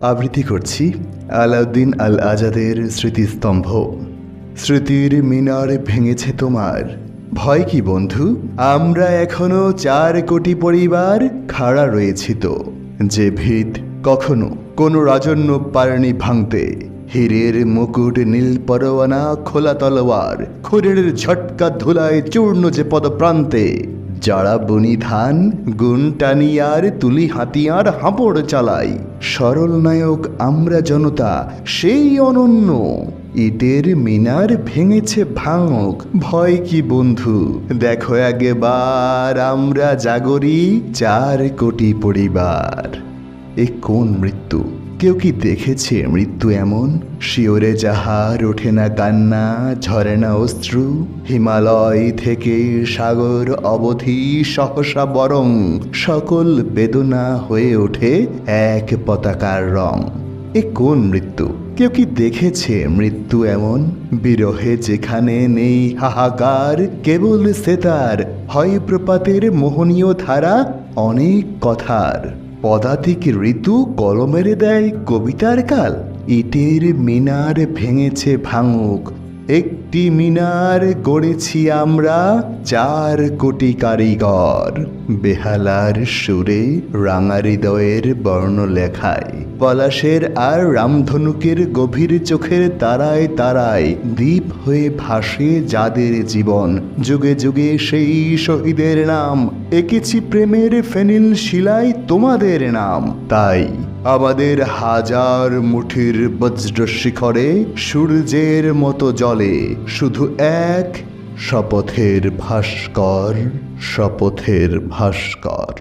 আবৃত্তি করছি আলাউদ্দিন আল আজাদের স্মৃতিস্তম্ভ। স্মৃতির মিনার ভেঙেছে তোমার। ভয় কি বন্ধু? আমরা এখনও চার কোটি পরিবার খাড়া রয়েছি তো। যে ভিত কখনো কোনো রাজন্য পারেনি ভাঙতে। হীরের মুকুট, নীল পরোয়ানা, খোলা তলোয়ার, খুরের ঝটকা ধুলায় চূর্ণ যে পদপ্রান্তে। যারা বনি ধান গুণ টানিয়ার তুলি হাতিয়ার হাঁপড় চালাই। সরল নায়ক, আমরা জনতা, সেই অনন্য। ইটের মিনার ভেঙেছে ভাঙক। ভয় কি বন্ধু? দেখো একবার, আমরা জাগরি চার কোটি পরিবার। এ কোন মৃত্যু? কেউ কি দেখেছে মৃত্যু এমন? শিওরে যাহার ওঠে না কান্না, ঝরে না অশ্রু। হিমালয় থেকে সাগর অবধি সহসা বরং সকল বেদনা হয়ে ওঠে এক পতাকার রং। এ কোন মৃত্যু? কেউ কি দেখেছে মৃত্যু এমন? বিরহে যেখানে নেই হাহাকার, কেবল সেতার হয় প্রপাতের মোহনীয় ধারা অনেক কথার। পদাতিক ঋতু কলমের দেয় কবিতার কাল। ইটের মিনার ভেঙেছে ভাঙুক। একটি মিনার গড়েছি আমরা চার কোটি কারিগর। বেহালার সুরে রাঙা হৃদয়ের বর্ণ লেখায় পলাশের আর রামধনুকের গভীর চোখের তারায় তারায় দ্বীপ হয়ে ভাসে যাদের জীবন। যুগে যুগে সেই শহীদের নাম। এঁকেছি প্রেমের ফেনিল শিলায় তোমাদের নাম। তাই আমাদের হাজার মুঠির বজ্র শিখরে সূর্যের মতো জলে শুধু এক শপথের ভাস্কর শপথের ভাস্কর।